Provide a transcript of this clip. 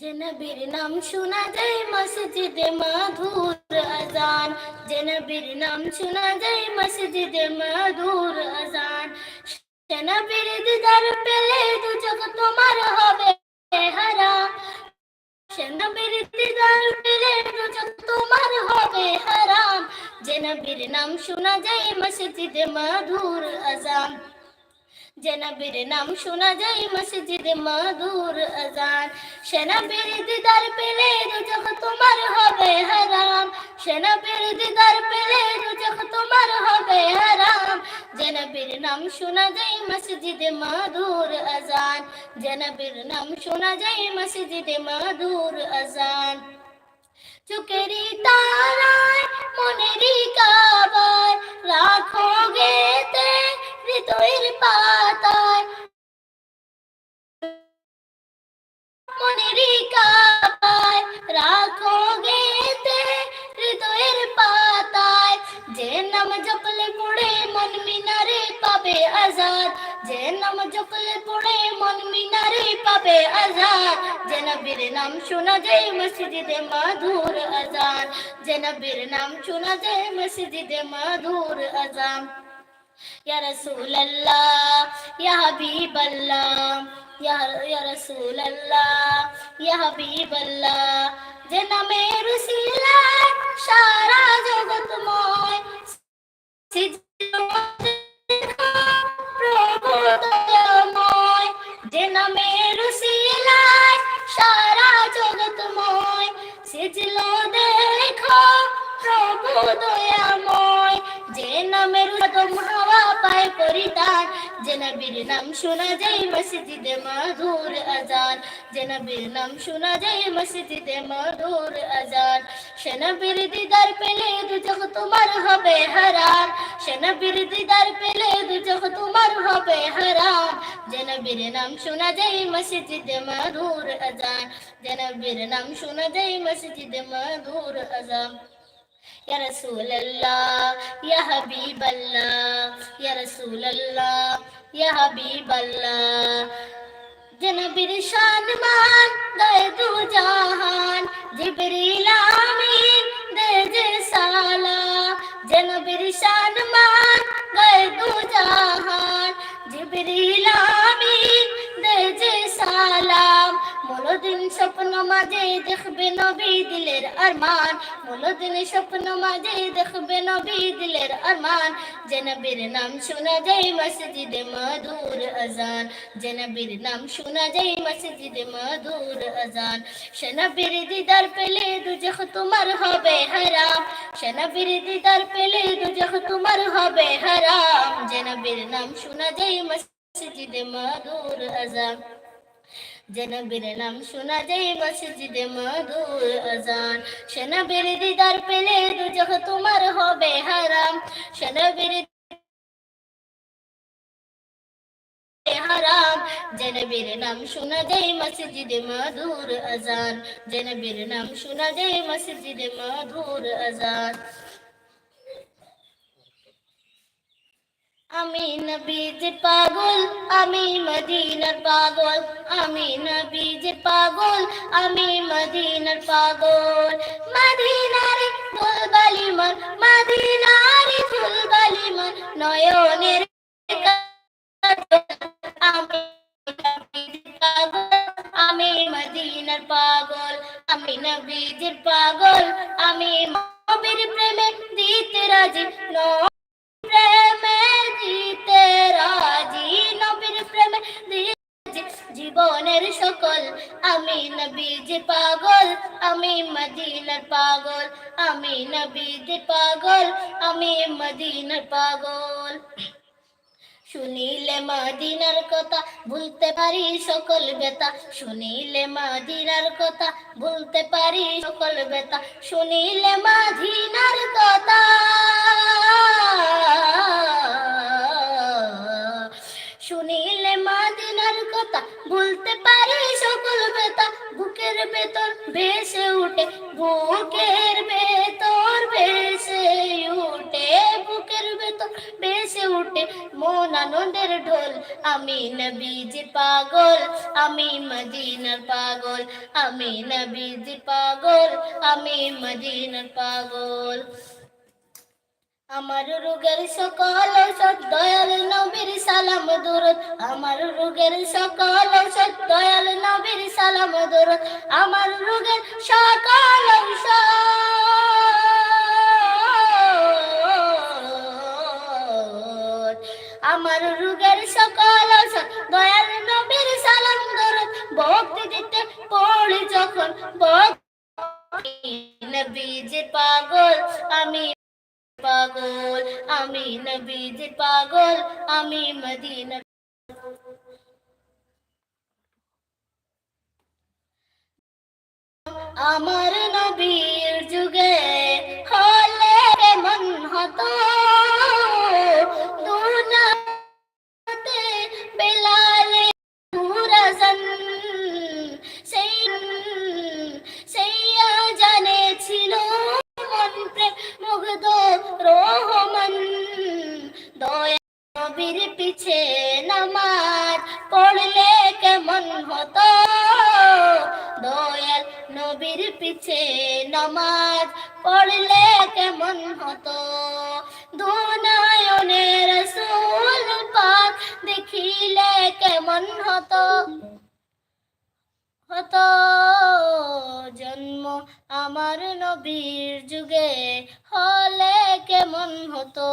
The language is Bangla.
যে নবীর নাম শোনা যায় মসজিদে মাধুর আজান যে নবীর নাম শোনা যায় মসজিদে মাধুর আজান সে নবীর দিদার পেলে দু চোখ তোমার হবে হারা সে নবীর দিদার পেলে দু চোখ তোমার হবে হারাম যে নবীর নাম শোনা যায় মসজিদে মাধুর আজান যে নবীর নাম শোনা যায় মসজিদে মাধুর আজান। সে নবীর দিদার পেলে দুচোখ তোমার হবে হারাম। সে নবীর দিদার পেলে দুচোখ তোমার হবে হারাম। যে নবীর নাম শোনা যায় মসজিদে মাধুর আজান। যে নবীর নাম শোনা যায় মসজিদে মাধুর আজান। চুকেরি তারায় পাবে আজাদ যে নাম জপলে পড়ে মন মিনারে পাবে আজাদ যে নবীর নাম শোনা যায় মসজিদে মাধুর আজান যে নবীর নাম শোনা যায় মসজিদে মাধুর আজান يا رسول الله يا حبيب الله يا يا رسول الله يا حبيب الله যে নামের উসিলায় সারা জগৎময় নামের উসিলায় সারা জগৎময় সিজল দেখো প্রভু দয়াময়। যে নামের উদম হাওয়া পায় পরিতান যে নবীর নাম শোনা যায় মসজিদে মধুর আজান। যে নবীর নাম শোনা যায় মসজিদে মধুর আজান। সে নবীর দিদার পেলে দুচোখ তোমার হবে হারাম সে নবীর দিদার পেলে হবে হারাম যে নবীর নাম শোনা যায় মসজিদে মধুর আজান যে নবীর নাম শোনা যায় মসজিদে মধুর আজান يا رسول الله يا حبيب الله يا رسول الله يا حبيب الله জনবীর শান মান গায়ে দু জাহান জিবরিল আমিন দে যে সালা জনবীর শান মান গায়ে দু জাহান জিবরিল সালাম মনোদিন স্বপ্ন মাঝে দেখবে নবী দিলের আরমান। মনোদিন স্বপ্ন মাঝে দেখবে নবী দিলের আরমান। যে নবীর নাম শোনা যায় মসজিদে মধুর আজান। যে নবীর নাম শোনা যায় মসজিদে মধুর আজান। সে নবীর দিদার পেলে দুজখ তোমার হবে হারাম। সে নবীর দিদার পেলে দুজখ তোমার হবে হারাম। যে নবীর নাম শোনা যায় মসজিদে মধুর আজান। জনবীর নাম শোনা যায় মসজিদে মধুর আজান। সেনবীর দিদার পেলে দুজখ তোমার হবে হারাম। সেনবীর হারাম। জনবীর নাম শোনা যায় মসজিদে মধুর আজান। জনবীর নাম শোনা যায় মসজিদে মধুর আজান। আমি নবীজ পাগল, আমি মদিনার পাগল, আমি নবীজ পাগল, আমি মদিনার পাগল। মদিনারে ফুলবালি মন মদিনারে ফুলবালি মন নয়নের আমি পাগল, আমি মদিনার পাগল, আমি নবীজের পাগল, আমি নবীর প্রেমে দিতে রাজি নয়। সকল আমি নবীজ পাগল, আমি মদিনার পাগল, আমি নবীজ পাগল, আমি মদিনার পাগল। শুনিলে মাদিনার কথা ভুলতে পারি সকল বেতা শুনিলে মাদিনার কথা ভুলতে পারি সকল বেতা শুনিলে মাদিনার কথা বুকের ভেতর ভেসে উঠে, বুকের ভেতর ভেসে উঠে, বুকের ভেতর ভেসে উঠে। মন আনন্দের ঢোল, আমি নবীজি পাগল, আমি মদিনার পাগল, আমি নবীজি পাগল, আমি মদিনার পাগল। আমার রোগের সকল ঔষধ দয়াল নবীর সালাম, দূরত। আমার রোগের সকল নবীর সালাম দূরত আমার রোগের সকল ঔষধ আমার রোগের সকল ঔষধ দয়াল নবীর সালাম দূরত ভক্তি দিতে পড়ি যখন ভক্তি পাগল, আমি পাগল, আমি নবীজি পাগল, আমি মদিনা আমার নবীর যুগে হলে মন হতো? সেই সেইয়া মুগ্ধ দয়া পিছে নামাজ পড়লে কেমন হতো? পিছে নামাজ পড়লে কেমন হতো? দুনায়নে রসুল পাক দেখিলে কেমন হতো? হতো জন্ম আমার নবীর যুগে হলে কেমন হতো?